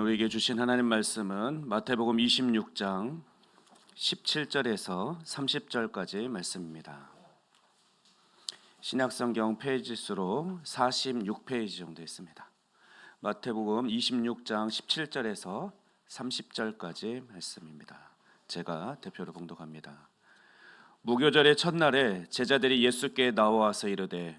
우리에게 주신 하나님 말씀은 마태복음 26장 17절에서 30절까지 말씀입니다. 신약성경 페이지 수로 46페이지 정도 있습니다. 마태복음 26장 17절에서 30절까지 말씀입니다. 제가 대표로 봉독합니다. 무교절의 첫날에 제자들이 예수께 나와서 이르되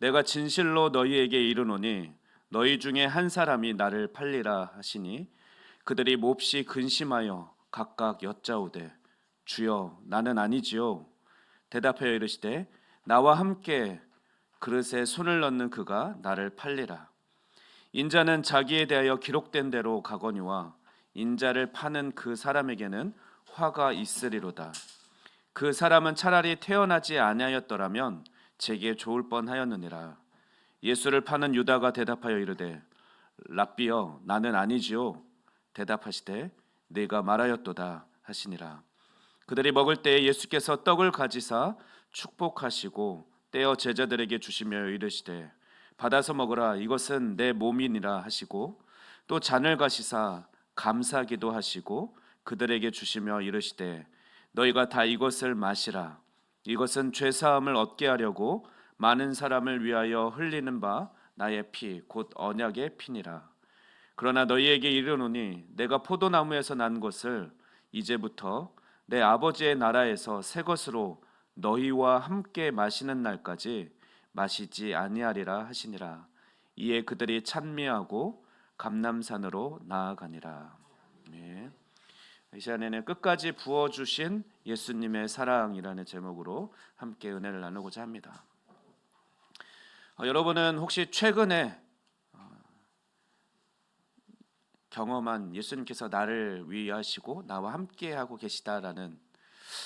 내가 진실로 너희에게 이르노니 너희 중에 한 사람이 나를 팔리라 하시니 그들이 몹시 근심하여 각각 여짜오되 주여 나는 아니지요. 대답하여 이르시되 나와 함께 그릇에 손을 넣는 그가 나를 팔리라. 인자는 자기에 대하여 기록된 대로 가거니와 인자를 파는 그 사람에게는 화가 있으리로다. 그 사람은 차라리 태어나지 아니하였더라면 제게 좋을 뻔하였느니라. 예수를 파는 유다가 대답하여 이르되 랍비여 나는 아니지요. 대답하시되 네가 말하였도다 하시니라. 그들이 먹을 때에 예수께서 떡을 가지사 축복하시고 떼어 제자들에게 주시며 이르시되 받아서 먹으라 이것은 내 몸이니라 하시고 또 잔을 가시사 감사기도 하시고 그들에게 주시며 이르시되 너희가 다 이것을 마시라 이것은 죄 사함을 얻게 하려고 많은 사람을 위하여 흘리는 바 나의 피 곧 언약의 피니라. 그러나 너희에게 이르노니 내가 포도나무에서 난 것을 이제부터 내 아버지의 나라에서 새 것으로 너희와 함께 마시는 날까지 마시지 아니하리라 하시니라. 이에 그들이 찬미하고 감남산으로 나아가니라. 네. 이 시간에는 끝까지 부어 주신 예수님의 사랑이라는 제목으로 함께 은혜를 나누고자 합니다. 어, 여러분은 혹시 최근에 어, 경험한 예수님께서 나를 위하시고 나와 함께 하고 계시다라는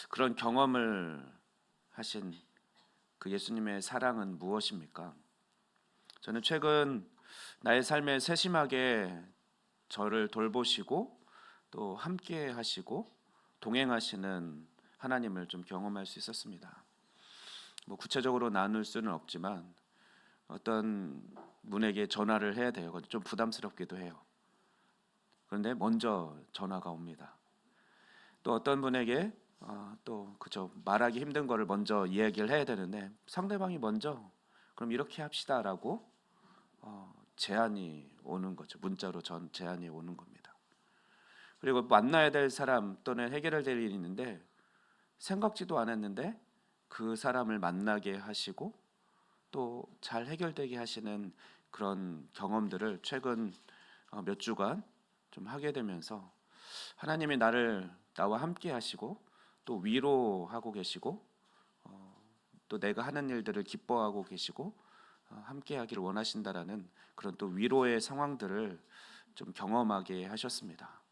그런 경험을 하신 그 예수님의 사랑은 무엇입니까? 저는 최근 나의 삶에 세심하게 저를 돌보시고 또 함께 하시고 동행하시는 하나님을 좀 경험할 수 있었습니다. 뭐 구체적으로 나눌 수는 없지만 어떤 분에게 전화를 해야 돼요. 좀 부담스럽기도 해요. 그런데 먼저 전화가 옵니다. 또 어떤 분에게 어, 또 그저 말하기 힘든 거를 먼저 이야기를 해야 되는데 상대방이 먼저 그럼 이렇게 합시다라고 어, 제안이 오는 거죠. 문자로 전 제안이 오는 겁니다. 그리고 만나야 될 사람 또는 해결해야 될 일이 있는데 생각지도 않았는데 그 사람을 만나게 하시고 또 잘 해결되게 하시는 그런 경험들을 최근 어, 몇 주간 좀 하게 되면서 하나님이 나를 나와 함께 하시고 또 위로하고 계시고 어, 또 내가 하는 일들을 기뻐하고 계시고 어, 함께 하기를 원하신다라는 그런 또 위로의 상황들을 좀 경험하게 하셨습니다.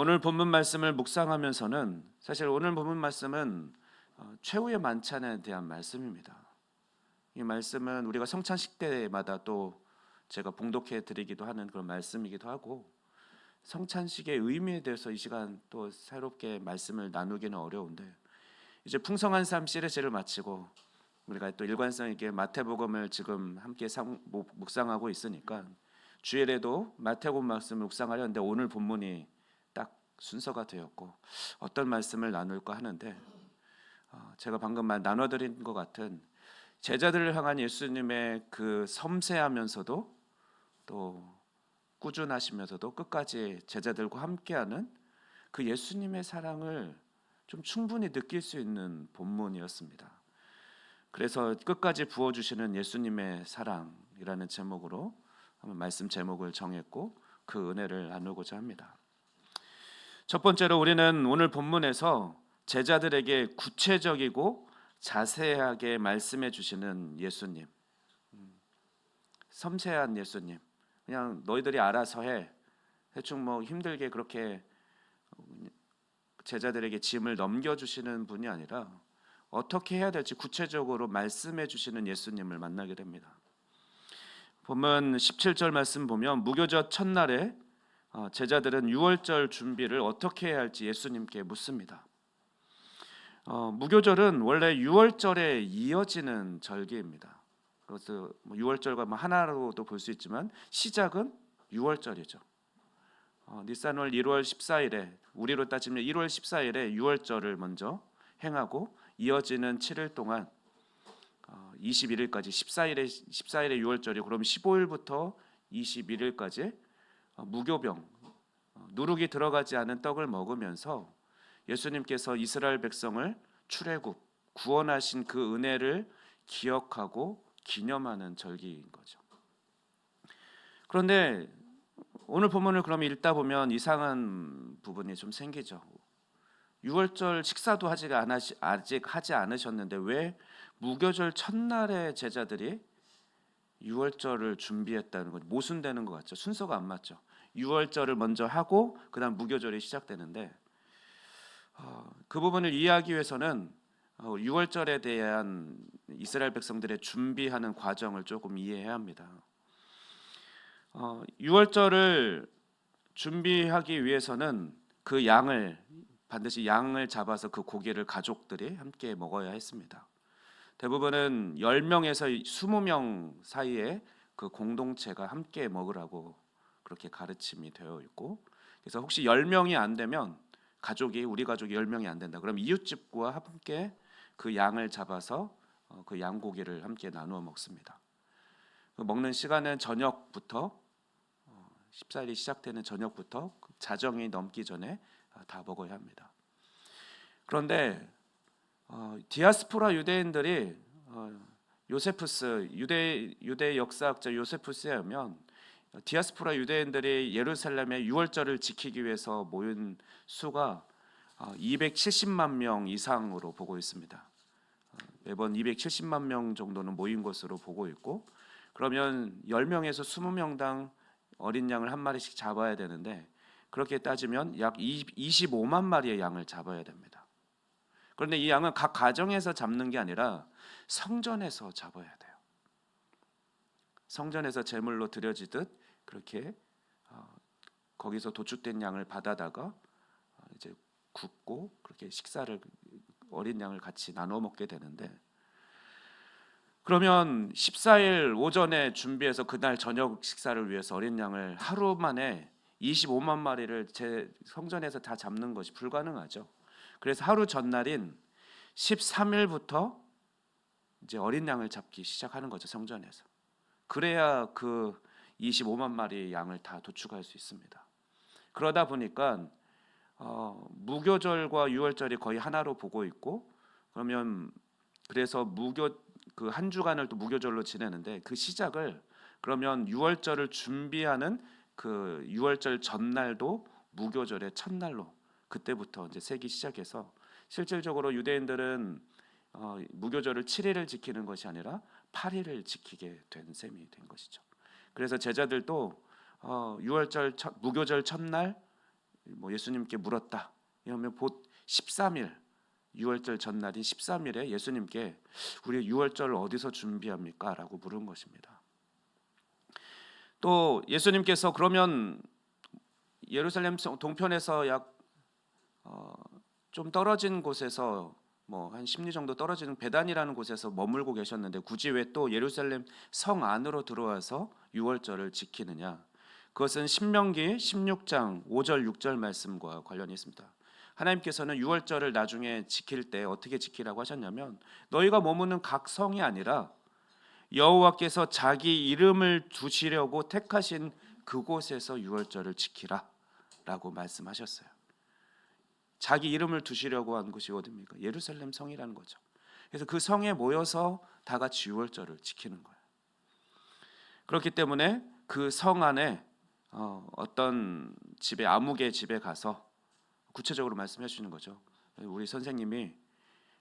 오늘 본문 말씀을 묵상하면서는 사실 오늘 본문 말씀은 어, 최후의 만찬에 대한 말씀입니다. 이 말씀은 우리가 성찬식 때마다 또 제가 봉독해 드리기도 하는 그런 말씀이기도 하고 성찬식의 의미에 대해서 이 시간 또 새롭게 말씀을 나누기는 어려운데 이제 풍성한 삶 시리즈를 마치고 우리가 또 일관성 있게 마태복음을 지금 함께 상, 묵상하고 있으니까 주일에도 마태복음 말씀을 묵상하려는데 오늘 본문이 순서가 되었고 어떤 말씀을 나눌까 하는데 어, 제가 방금 말 나눠드린 것 같은 제자들을 향한 예수님의 그 섬세하면서도 또 꾸준하시면서도 끝까지 제자들과 함께하는 그 예수님의 사랑을 좀 충분히 느낄 수 있는 본문이었습니다. 그래서 끝까지 부어주시는 예수님의 사랑이라는 제목으로 말씀 제목을 정했고 그 은혜를 나누고자 합니다. 첫 번째로 우리는 오늘 본문에서 제자들에게 구체적이고 자세하게 말씀해 주시는 예수님. 음, 섬세한 예수님. 그냥 너희들이 알아서 해. 대충 뭐 힘들게 그렇게 제자들에게 짐을 넘겨 주시는 분이 아니라 어떻게 해야 될지 구체적으로 말씀해 주시는 예수님을 만나게 됩니다. 보면 17절 말씀 보면 무교절 첫날에 어, 제자들은 유월절 준비를 어떻게 해야 할지 예수님께 묻습니다. 어, 무교절은 원래 유월절에 이어지는 절기입니다. 그래서 뭐 유월절과 뭐 하나로도 볼 수 있지만 시작은 유월절이죠. 어, 니산월 1월 14일에 우리로 따지면 1월 14일에 유월절을 먼저 행하고 이어지는 7일 동안 어, 21일까지 14일에 14일에 유월절이 그럼 15일부터 21일까지 어, 무교병 어, 누룩이 들어가지 않은 떡을 먹으면서 예수님께서 이스라엘 백성을 출애굽 구원하신 그 은혜를 기억하고 기념하는 절기인 거죠. 그런데 오늘 본문을 그럼 읽다 보면 이상한 부분이 좀 생기죠. 6월절 식사도 안 하시, 아직 하지 않으셨는데 왜 무교절 첫날에 제자들이 6월절을 준비했다는 거 모순되는 것 같죠. 순서가 안 맞죠. 6월절을 먼저 하고 그다음 무교절이 시작되는데 어, 그 부분을 이해하기 위해서는 어, 6월절에 대한 이스라엘 백성들의 준비하는 과정을 조금 이해해야 합니다. 어, 6월절을 준비하기 위해서는 그 양을 반드시 양을 잡아서 그 고기를 가족들이 함께 먹어야 했습니다. 대부분은 10명에서 20명 사이에 그 공동체가 함께 먹으라고 그렇게 가르침이 되어 있고 그래서 혹시 10명이 안 되면 가족이 우리 가족이 10명이 안 된다. 그럼 이웃집과 함께 그 양을 잡아서 어, 그 양고기를 함께 나누어 먹습니다. 그 먹는 시간은 저녁부터 14일이 시작되는 저녁부터 그 자정이 넘기 전에 어, 다 먹어야 합니다. 그런데 어, 디아스포라 유대인들이 어, 요세푸스 유대 유대 역사학자 요세푸스에 의하면 디아스포라 유대인들이 예루살렘의 유월절을 지키기 위해서 모인 수가 어, 270만 명 이상으로 보고 있습니다. 어, 매번 270만 명 정도는 모인 것으로 보고 있고 그러면 10명에서 20명당 어린 양을 한 마리씩 잡아야 되는데 그렇게 따지면 약 25만 마리의 양을 잡아야 됩니다. 그런데 이 양은 각 가정에서 잡는 게 아니라 성전에서 잡아야 돼요. 성전에서 제물로 드려지듯 그렇게 어, 거기서 도축된 양을 받아다가 어, 이제 굽고 그렇게 식사를 어린 양을 같이 나눠 먹게 되는데 그러면 14일 오전에 준비해서 그날 저녁 식사를 위해서 어린 양을 하루 만에 25만 마리를 제 성전에서 다 잡는 것이 불가능하죠. 그래서 하루 전날인 13일부터 이제 어린 양을 잡기 시작하는 거죠 성전에서. 그래야 그 25만 마리의 양을 다 도축할 수 있습니다. 그러다 보니까 어, 무교절과 유월절이 거의 하나로 보고 있고 그러면 그래서 무교 그 한 주간을 또 무교절로 지내는데 그 시작을 그러면 유월절을 준비하는 그 유월절 전날도 무교절의 첫날로 그때부터 이제 세기 시작해서 실질적으로 유대인들은 어, 무교절을 7일을 지키는 것이 아니라 8일을 지키게 된 셈이 된 것이죠. 그래서 제자들도 어, 6월절 첫, 무교절 첫날 뭐 예수님께 물었다. 이러면 곧 13일 6월절 전날인 13일에 예수님께 우리 6월절을 어디서 준비합니까? 라고 물은 것입니다. 또 예수님께서 그러면 예루살렘 동편에서 약 좀 어, 떨어진 곳에서 뭐 한 10리 정도 떨어지는 배단이라는 곳에서 머물고 계셨는데 굳이 왜 또 예루살렘 성 안으로 들어와서 6월절을 지키느냐? 그것은 신명기 16장 5절 6절 말씀과 관련이 있습니다. 하나님께서는 6월절을 나중에 지킬 때 어떻게 지키라고 하셨냐면 너희가 머무는 각 성이 아니라 여호와께서 자기 이름을 두시려고 택하신 그곳에서 6월절을 지키라라고 말씀하셨어요. 자기 이름을 두시려고 한 곳이 어디입니까? 예루살렘 성이라는 거죠. 그래서 그 성에 모여서 다 같이 6월절을 지키는 거예요. 그렇기 때문에 그 성 안에 어, 어떤 집에 아무개 집에 가서 구체적으로 말씀해 주시는 거죠. 우리 선생님이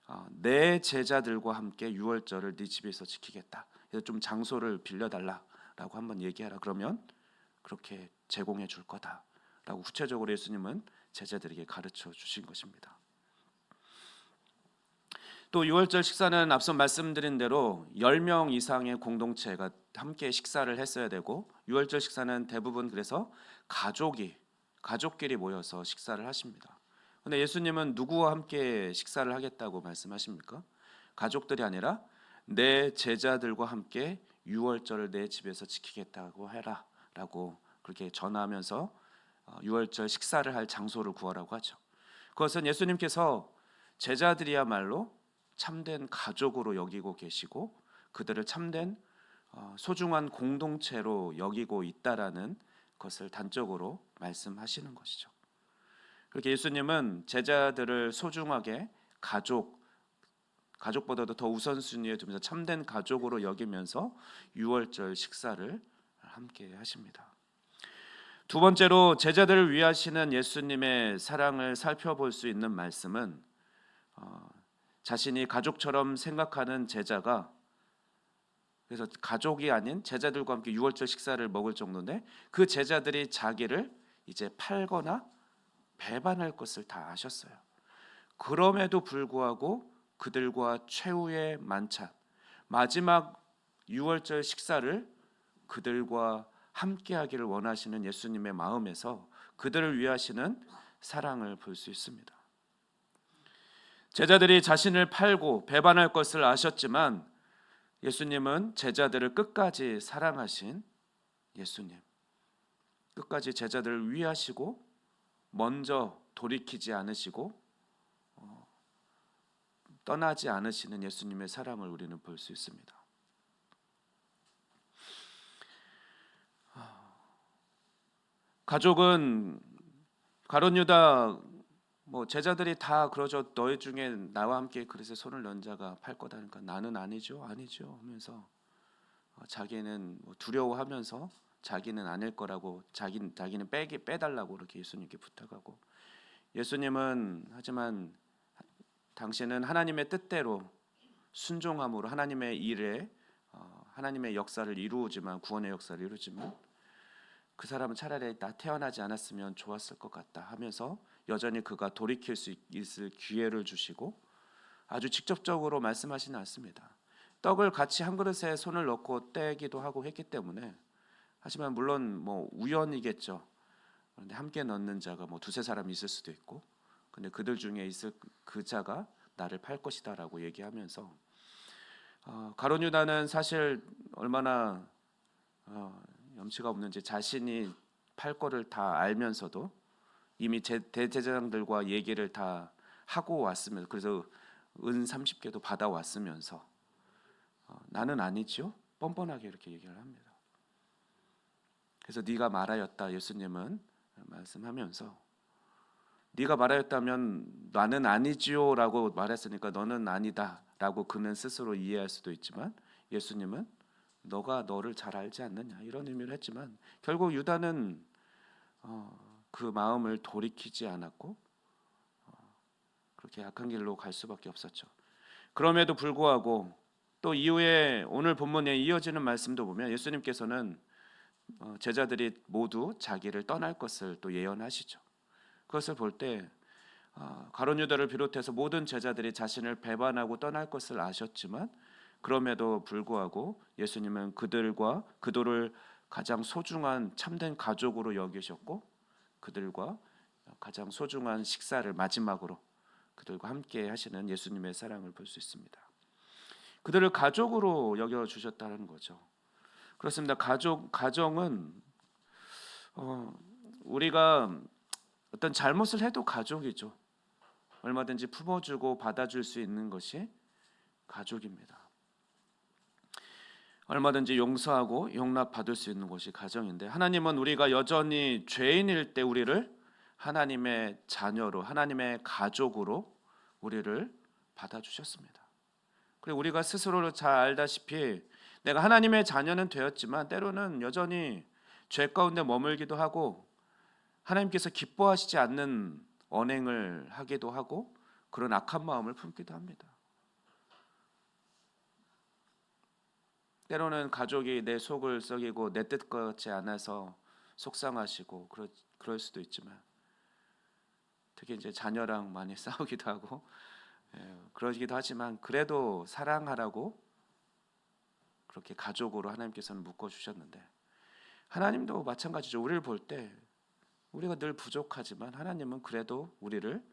어, 내 제자들과 함께 6월절을 네 집에서 지키겠다. 그래서 좀 장소를 빌려달라라고 한번 얘기하라. 그러면 그렇게 제공해 줄 거다. 라고 구체적으로 예수님은 제자들에게 가르쳐 주신 것입니다. 또 6월절 식사는 앞서 말씀드린 대로 10명 이상의 공동체가 함께 식사를 했어야 되고 6월절 식사는 대부분 그래서 가족이 가족끼리 모여서 식사를 하십니다. 근데 예수님은 누구와 함께 식사를 하겠다고 말씀하십니까? 가족들이 아니라 내 제자들과 함께 6월절을 내 집에서 지키겠다고 해라라고 그렇게 전하면서 6월절 식사를 할 장소를 구하라고 하죠. 그것은 예수님께서 제자들이야말로 참된 가족으로 여기고 계시고 그들을 참된 어, 소중한 공동체로 여기고 있다라는 것을 단적으로 말씀하시는 것이죠. 그렇게 예수님은 제자들을 소중하게 가족 가족보다도 더 우선순위에 두면서 참된 가족으로 여기면서 유월절 식사를 함께 하십니다. 두 번째로 제자들을 위하시는 예수님의 사랑을 살펴볼 수 있는 말씀은 어, 자신이 가족처럼 생각하는 제자가 그래서 가족이 아닌 제자들과 함께 유월절 식사를 먹을 정도인데 그 제자들이 자기를 이제 팔거나 배반할 것을 다 아셨어요. 그럼에도 불구하고 그들과 최후의 만찬 마지막 유월절 식사를 그들과 함께하기를 원하시는 예수님의 마음에서 그들을 위하시는 사랑을 볼 수 있습니다. 제자들이 자신을 팔고 배반할 것을 아셨지만 예수님은 제자들을 끝까지 사랑하신 예수님. 끝까지 제자들을 위하시고 먼저 돌이키지 않으시고 어, 떠나지 않으시는 예수님의 사랑을 우리는 볼 수 있습니다. 가족은 가론 유다 뭐 제자들이 다 그러죠. 너희 중에 나와 함께 그릇에 손을 넣은 자가 팔 거다 니까 나는 아니죠, 아니죠 하면서 어, 자기는 뭐 두려워하면서 자기는 아닐 거라고 자기 자기는 빼기 빼달라고 그렇게 예수님께 부탁하고 예수님은 하지만 당신은 하나님의 뜻대로 순종함으로 하나님의 일에 어, 하나님의 역사를 이루지만 구원의 역사를 이루지만 그 사람은 차라리 나 태어나지 않았으면 좋았을 것 같다 하면서 여전히 그가 돌이킬 수 있을 기회를 주시고 아주 직접적으로 말씀하시는 않습니다. 떡을 같이 한 그릇에 손을 넣고 떼기도 하고 했기 때문에 하지만 물론 뭐 우연이겠죠. 그런데 함께 넣는 자가 뭐 두세 사람 있을 수도 있고 근데 그들 중에 있을 그 자가 나를 팔 것이다라고 얘기하면서 어, 가론 유다는 사실 얼마나 어, 염치가 없는지 자신이 팔 거를 다 알면서도 이미 제, 대제사장들과 얘기를 다 하고 왔으면서 그래서 은 30개도 받아 왔으면서 어, 나는 아니지요 뻔뻔하게 이렇게 얘기를 합니다. 그래서 네가 말하였다 예수님은 말씀하면서 네가 말하였다면 나는 아니지요라고 말했으니까 너는 아니다라고 그는 스스로 이해할 수도 있지만 예수님은 너가 너를 잘 알지 않느냐 이런 의미를 했지만 결국 유다는 어, 그 마음을 돌이키지 않았고 어, 그렇게 악한 길로 갈 수밖에 없었죠. 그럼에도 불구하고 또 이후에 오늘 본문에 이어지는 말씀도 보면 예수님께서는 어, 제자들이 모두 자기를 떠날 것을 또 예언하시죠. 그것을 볼때 어, 가론 유다를 비롯해서 모든 제자들이 자신을 배반하고 떠날 것을 아셨지만 그럼에도 불구하고 예수님은 그들과 그들을 가장 소중한 참된 가족으로 여기셨고 그들과 가장 소중한 식사를 마지막으로 그들과 함께 하시는 예수님의 사랑을 볼 수 있습니다. 그들을 가족으로 여겨 주셨다는 거죠. 그렇습니다. 가족 가정은 어, 우리가 어떤 잘못을 해도 가족이죠. 얼마든지 품어주고 받아줄 수 있는 것이 가족입니다. 얼마든지 용서하고 용납받을 수 있는 곳이 가정인데 하나님은 우리가 여전히 죄인일 때 우리를 하나님의 자녀로 하나님의 가족으로 우리를 받아 주셨습니다. 그리고 우리가 스스로 잘 알다시피 내가 하나님의 자녀는 되었지만 때로는 여전히 죄 가운데 머물기도 하고 하나님께서 기뻐하시지 않는 언행을 하기도 하고 그런 악한 마음을 품기도 합니다. 때로는 가족이 내 속을 썩이고 내 뜻 같지 않아서 속상하시고 그럴 수도 있지만 특히 이제 자녀랑 많이 싸우기도 하고 예, 그러기도 하지만 그래도 사랑하라고 그렇게 가족으로 하나님께서는 묶어 주셨는데 하나님도 마찬가지죠. 우리를 볼 때 우리가 늘 부족하지만 하나님은 그래도 우리를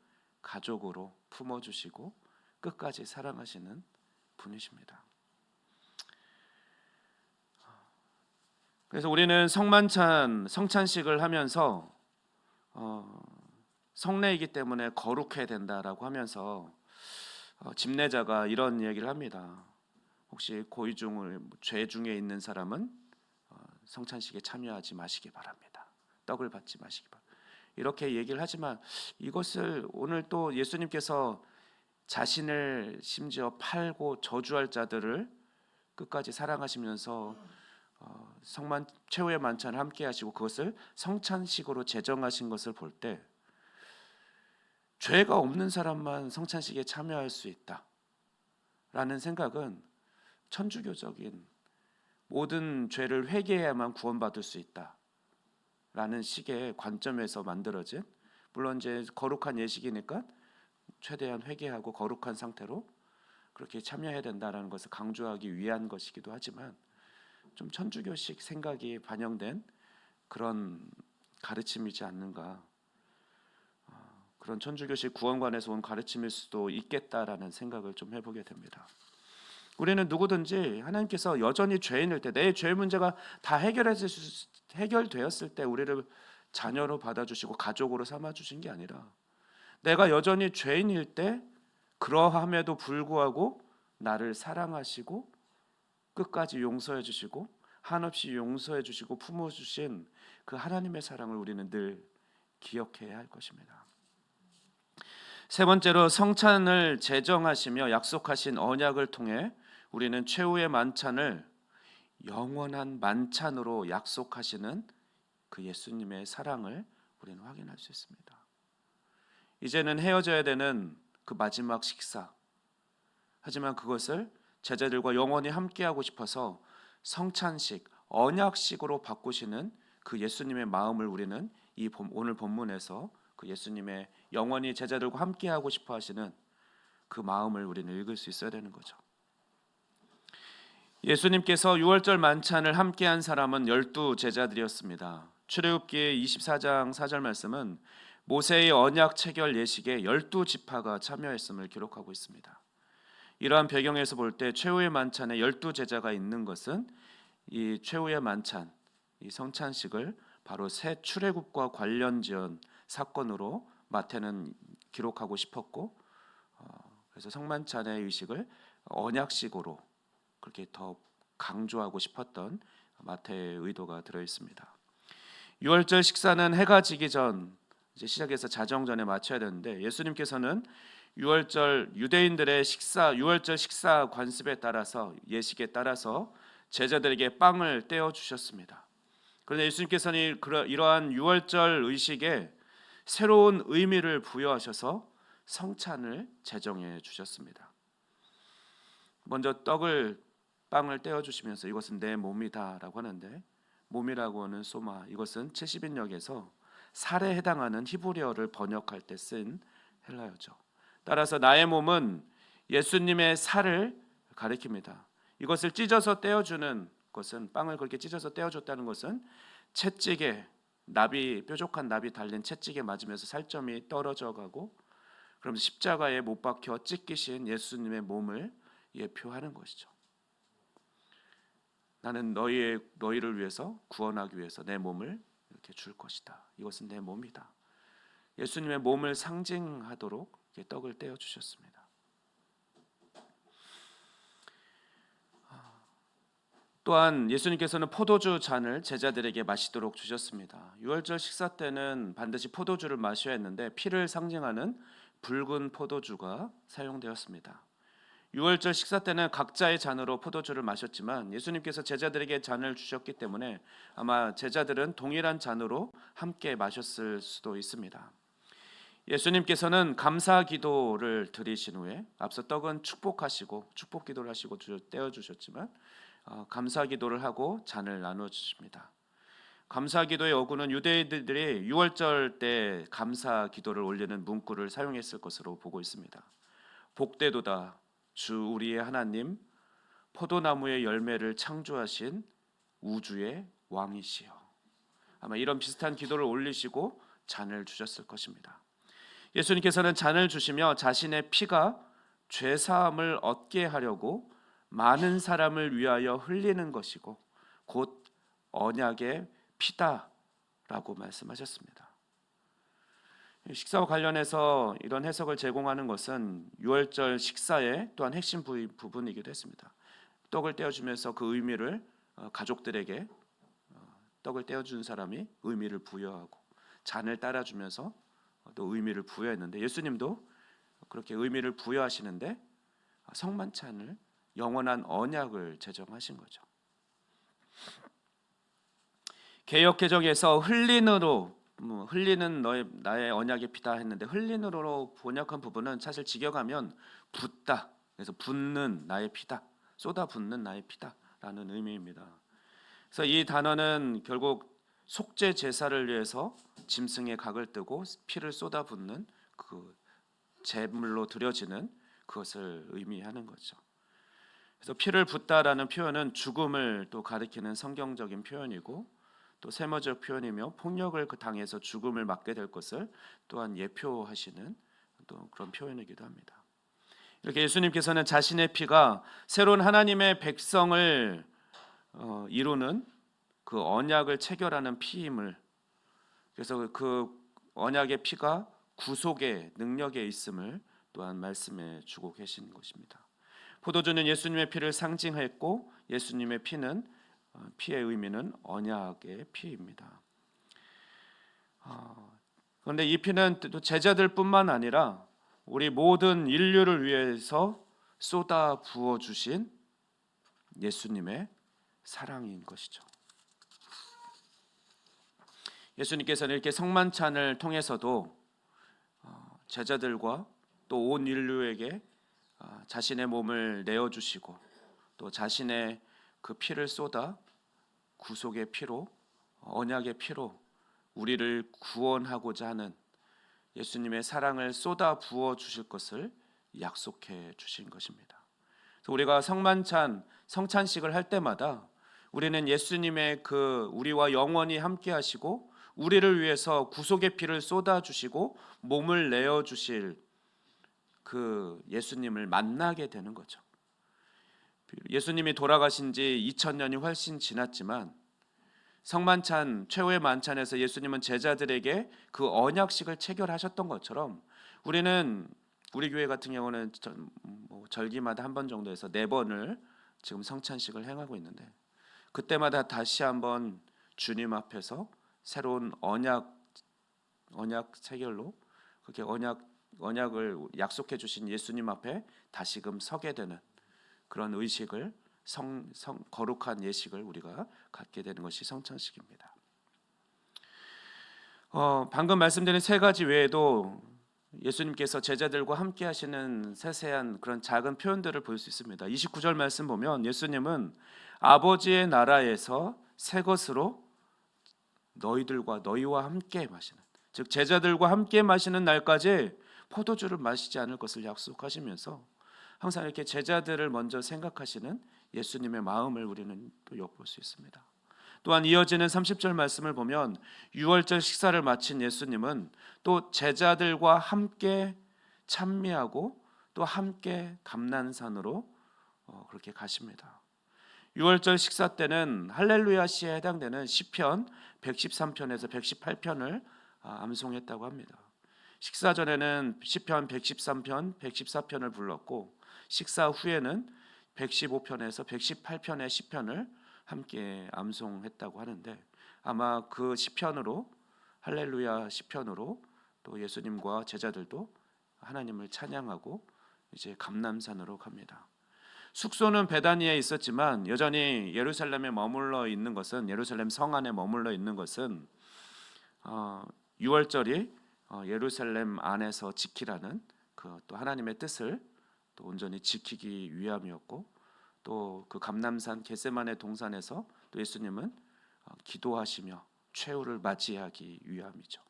가족으로 품어 주시고 끝까지 사랑하시는 분이십니다. 그래서 우리는 성만찬 성찬식을 하면서 어, 성례이기 때문에 거룩해야 된다라고 하면서 어, 집례자가 이런 얘기를 합니다. 혹시 고의 중을 죄 중에 있는 사람은 어, 성찬식에 참여하지 마시기 바랍니다. 떡을 받지 마시기 바랍니다. 이렇게 얘기를 하지만 이것을 오늘 또 예수님께서 자신을 심지어 팔고 저주할 자들을 끝까지 사랑하시면서 어, 성만 최후의 만찬을 함께 하시고 그것을 성찬식으로 제정하신 것을 볼 때 죄가 없는 사람만 성찬식에 참여할 수 있다라는 생각은 천주교적인 모든 죄를 회개해야만 구원받을 수 있다라는 식의 관점에서 만들어진 물론 이제 거룩한 예식이니까 최대한 회개하고 거룩한 상태로 그렇게 참여해야 된다라는 것을 강조하기 위한 것이기도 하지만 좀 천주교식 생각이 반영된 그런 가르침이지 않는가 어, 그런 천주교식 구원관에서 온 가르침일 수도 있겠다라는 생각을 좀 해보게 됩니다. 우리는 누구든지 하나님께서 여전히 죄인일 때 내 죄 문제가 다 해결되었을 때 우리를 자녀로 받아주시고 가족으로 삼아주신 게 아니라 내가 여전히 죄인일 때 그러함에도 불구하고 나를 사랑하시고 끝까지 용서해 주시고 한없이 용서해 주시고 품어 주신 그 하나님의 사랑을 우리는 늘 기억해야 할 것입니다. 세 번째로 성찬을 제정하시며 약속하신 언약을 통해 우리는 최후의 만찬을 영원한 만찬으로 약속하시는 그 예수님의 사랑을 우리는 확인할 수 있습니다. 이제는 헤어져야 되는 그 마지막 식사. 하지만 그것을 제자들과 영원히 함께하고 싶어서 성찬식, 언약식으로 바꾸시는 그 예수님의 마음을 우리는 이 오늘 본문에서 그 예수님의 영원히 제자들과 함께하고 싶어 하시는 그 마음을 우리는 읽을 수 있어야 되는 거죠. 예수님께서 6월절 만찬을 함께한 사람은 열두 제자들이었습니다. 출애굽기 24장 4절 말씀은 모세의 언약 체결 예식에 열두 지파가 참여했음을 기록하고 있습니다. 이러한 배경에서 볼 때 최후의 만찬에 열두 제자가 있는 것은 이 최후의 만찬, 이 성찬식을 바로 새 출애굽과 관련 지은 사건으로 마태는 기록하고 싶었고, 어, 그래서 성만찬의 의식을 언약식으로 그렇게 더 강조하고 싶었던 마태의 의도가 들어 있습니다. 6월절 식사는 해가 지기 전 이제 시작해서 자정 전에 마쳐야 되는데 예수님께서는 6월절 유대인들의 식사 6월절 식사 관습에 따라서 예식에 따라서 제자들에게 빵을 떼어 주셨습니다. 그런데 예수님께서는 이러한 6월절 의식에 새로운 의미를 부여하셔서 성찬을 제정해 주셨습니다. 먼저 떡을 빵을 떼어 주시면서 이것은 내 몸이다라고 하는데 몸이라고는 소마 이것은 70인역에서 살에 해당하는 히브리어를 번역할 때 쓴 헬라어죠. 따라서 나의 몸은 예수님의 살을 가리킵니다. 이것을 찢어서 떼어주는 것은 빵을 그렇게 찢어서 떼어줬다는 것은 채찍에 나비 뾰족한 나비 달린 채찍에 맞으면서 살점이 떨어져 가고 그럼 십자가에 못 박혀 찢기신 예수님의 몸을 예표하는 것이죠. 나는 너희의 너희를 위해서 구원하기 위해서 내 몸을 이렇게 줄 것이다. 이것은 내 몸이다. 예수님의 몸을 상징하도록 떡을 떼어 주셨습니다. 또한 예수님께서는 포도주 잔을 제자들에게 마시도록 주셨습니다. 유월절 식사 때는 반드시 포도주를 마셔야 했는데 피를 상징하는 붉은 포도주가 사용되었습니다. 유월절 식사 때는 각자의 잔으로 포도주를 마셨지만 예수님께서 제자들에게 잔을 주셨기 때문에 아마 제자들은 동일한 잔으로 함께 마셨을 수도 있습니다. 예수님께서는 감사 기도를 드리신 후에 앞서 떡은 축복하시고 축복 기도를 하시고 떼어 주셨지만 어, 감사 기도를 하고 잔을 나눠 주십니다. 감사 기도의 어구는 유대인들이 유월절 때 감사 기도를 올리는 문구를 사용했을 것으로 보고 있습니다. 복되도다 주 우리의 하나님 포도나무의 열매를 창조하신 우주의 왕이시여. 아마 이런 비슷한 기도를 올리시고 잔을 주셨을 것입니다. 예수님께서는 잔을 주시며 자신의 피가 죄 사함을 얻게 하려고 많은 사람을 위하여 흘리는 것이고 곧 언약의 피다라고 말씀하셨습니다. 식사와 관련해서 이런 해석을 제공하는 것은 유월절 식사의 또한 핵심 부- 부분이기도 했습니다. 떡을 떼어주면서 그 의미를 어, 가족들에게 어, 떡을 떼어준 사람이 의미를 부여하고 잔을 따라주면서 또 의미를 부여했는데 예수님도 그렇게 의미를 부여하시는데 성만찬을 영원한 언약을 제정하신 거죠. 개역 개정에서 흘린으로 뭐 흘리는 너의 나의 언약의 피다 했는데 흘린으로 번역한 부분은 사실 직역하면 붓다. 그래서 붓는 나의 피다. 쏟아 붓는 나의 피다라는 의미입니다. 그래서 이 단어는 결국 속죄 제사를 위해서 짐승의 각을 뜨고 피를 쏟아 붓는 그 제물로 드려지는 그것을 의미하는 거죠. 그래서 피를 붓다라는 표현은 죽음을 또 가리키는 성경적인 표현이고 또 세머적 표현이며 폭력을 그 당해서 죽음을 맞게 될 것을 또한 예표하시는 또 그런 표현이기도 합니다. 이렇게 예수님께서는 자신의 피가 새로운 하나님의 백성을 어, 이루는 그 언약을 체결하는 피임을 그래서 그 언약의 피가 구속의 능력에 있음을 또한 말씀해 주고 계신 것입니다. 포도주는 예수님의 피를 상징했고 예수님의 피는 어, 피의 의미는 언약의 피입니다. 어, 그런데 이 피는 또 제자들뿐만 아니라 우리 모든 인류를 위해서 쏟아 부어 주신 예수님의 사랑인 것이죠. 예수님께서는 이렇게 성만찬을 통해서도 어, 제자들과 또 온 인류에게 어, 자신의 몸을 내어 주시고 또 자신의 그 피를 쏟아 구속의 피로 언약의 피로 우리를 구원하고자 하는 예수님의 사랑을 쏟아 부어 주실 것을 약속해 주신 것입니다. 그래서 우리가 성만찬 성찬식을 할 때마다 우리는 예수님의 그 우리와 영원히 함께 하시고 우리를 위해서 구속의 피를 쏟아 주시고 몸을 내어 주실 그 예수님을 만나게 되는 거죠. 예수님이 돌아가신 지 2000년이 훨씬 지났지만 성만찬 최후의 만찬에서 예수님은 제자들에게 그 언약식을 체결하셨던 것처럼 우리는 우리 교회 같은 경우는 절, 뭐 절기마다 한 번 정도 해서 네 번을 지금 성찬식을 행하고 있는데 그때마다 다시 한번 주님 앞에서 새로운 언약 언약 체결로 그렇게 언약 언약을 약속해 주신 예수님 앞에 다시금 서게 되는 그런 의식을 성, 성 거룩한 예식을 우리가 갖게 되는 것이 성찬식입니다. 어, 방금 말씀드린 세 가지 외에도 예수님께서 제자들과 함께 하시는 세세한 그런 작은 표현들을 볼 수 있습니다. 29절 말씀 보면 예수님은 아버지의 나라에서 새 것으로 너희들과 너희와 함께 마시는 즉 제자들과 함께 마시는 날까지 포도주를 마시지 않을 것을 약속하시면서 항상 이렇게 제자들을 먼저 생각하시는 예수님의 마음을 우리는 또 엿볼 수 있습니다. 또한 이어지는 30절 말씀을 보면 유월절 식사를 마친 예수님은 또 제자들과 함께 찬미하고 또 함께 감난산으로 어, 그렇게 가십니다. 유월절 식사 때는 할렐루야 시에 해당되는 시편 113편에서 118편을 아, 암송했다고 합니다. 식사 전에는 시편 113편, 114편을 불렀고 식사 후에는 115편에서 118편의 시편을 함께 암송했다고 하는데 아마 그 시편으로 할렐루야 시편으로 또 예수님과 제자들도 하나님을 찬양하고 이제 감남산으로 갑니다. 숙소는 베다니에 있었지만 여전히 예루살렘에 머물러 있는 것은 예루살렘 성 안에 머물러 있는 것은 어, 6월절이 어, 예루살렘 안에서 지키라는 그 또 하나님의 뜻을 또 온전히 지키기 위함이었고 또 그 감남산 겟세만의 동산에서 또 예수님은 어, 기도하시며 최후를 맞이하기 위함이죠.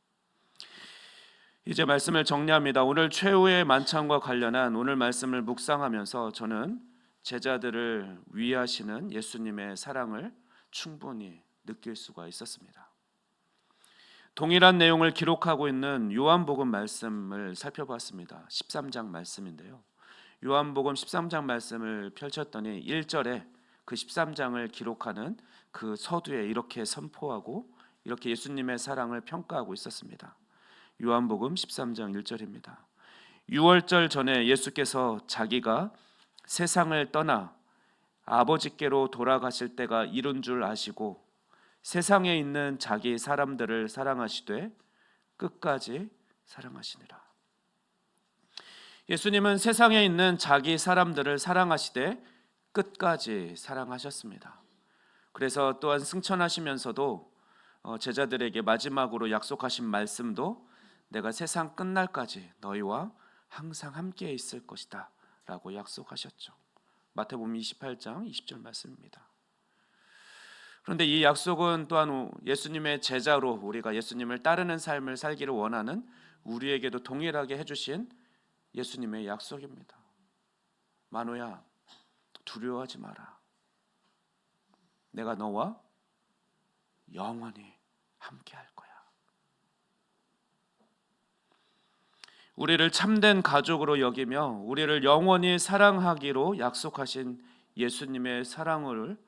이제 말씀을 정리합니다. 오늘 최후의 만찬과 관련한 오늘 말씀을 묵상하면서 저는 제자들을 위하시는 예수님의 사랑을 충분히 느낄 수가 있었습니다. 동일한 내용을 기록하고 있는 요한복음 말씀을 살펴봤습니다. 13장 말씀인데요. 요한복음 13장 말씀을 펼쳤더니 1절에 그 13장을 기록하는 그 서두에 이렇게 선포하고 이렇게 예수님의 사랑을 평가하고 있었습니다. 요한복음 13장 1절입니다. 6월절 전에 예수께서 자기가 세상을 떠나 아버지께로 돌아가실 때가 이른 줄 아시고 세상에 있는 자기 사람들을 사랑하시되 끝까지 사랑하시니라. 예수님은 세상에 있는 자기 사람들을 사랑하시되 끝까지 사랑하셨습니다. 그래서 또한 승천하시면서도 어, 제자들에게 마지막으로 약속하신 말씀도 내가 세상 끝날까지 너희와 항상 함께 있을 것이다 라고 약속하셨죠. 마태복음 28장 20절 말씀입니다. 그런데 이 약속은 또한 예수님의 제자로 우리가 예수님을 따르는 삶을 살기를 원하는 우리에게도 동일하게 해주신 예수님의 약속입니다. 만호야 두려워하지 마라. 내가 너와 영원히 함께 할 거야. 우리를 참된 가족으로 여기며 우리를 영원히 사랑하기로 약속하신 예수님의 사랑을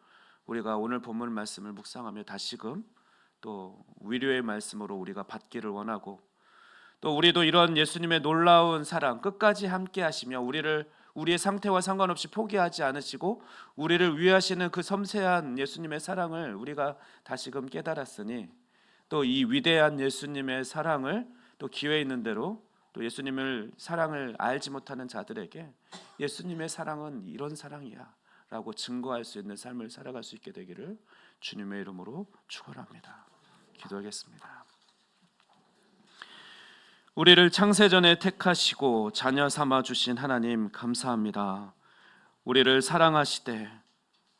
우리가 오늘 본문 말씀을 묵상하며 다시금 또 위로의 말씀으로 우리가 받기를 원하고 또 우리도 이런 예수님의 놀라운 사랑 끝까지 함께 하시며 우리를 우리의 상태와 상관없이 포기하지 않으시고 우리를 위하시는 그 섬세한 예수님의 사랑을 우리가 다시금 깨달았으니 또 이 위대한 예수님의 사랑을 또 기회 있는 대로 또 예수님을 사랑을 알지 못하는 자들에게 예수님의 사랑은 이런 사랑이야라고 증거할 수 있는 삶을 살아갈 수 있게 되기를 주님의 이름으로 축원합니다. 기도하겠습니다. 우리를 창세전에 택하시고 자녀 삼아 주신 하나님 감사합니다. 우리를 사랑하시되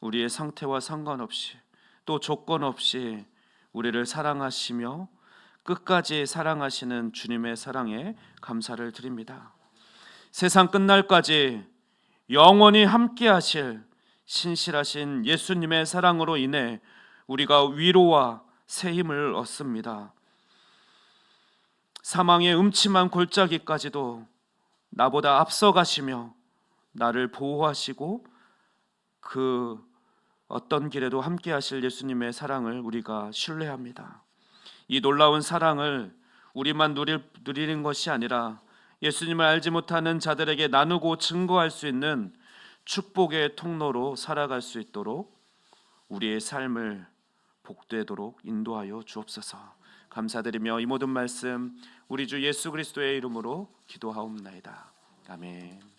우리의 상태와 상관없이 또 조건 없이 우리를 사랑하시며 끝까지 사랑하시는 주님의 사랑에 감사를 드립니다. 세상 끝날까지 영원히 함께 하실 신실하신 예수님의 사랑으로 인해 우리가 위로와 새 힘을 얻습니다. 사망의 음침한 골짜기까지도 나보다 앞서가시며 나를 보호하시고 그 어떤 길에도 함께 하실 예수님의 사랑을 우리가 신뢰합니다. 이 놀라운 사랑을 우리만 누릴, 누리는 것이 아니라 예수님을 알지 못하는 자들에게 나누고 증거할 수 있는 축복의 통로로 살아갈 수 있도록 우리의 삶을 복되도록 인도하여 주옵소서. 감사드리며 이 모든 말씀 우리 주 예수 그리스도의 이름으로 기도하옵나이다. 아멘.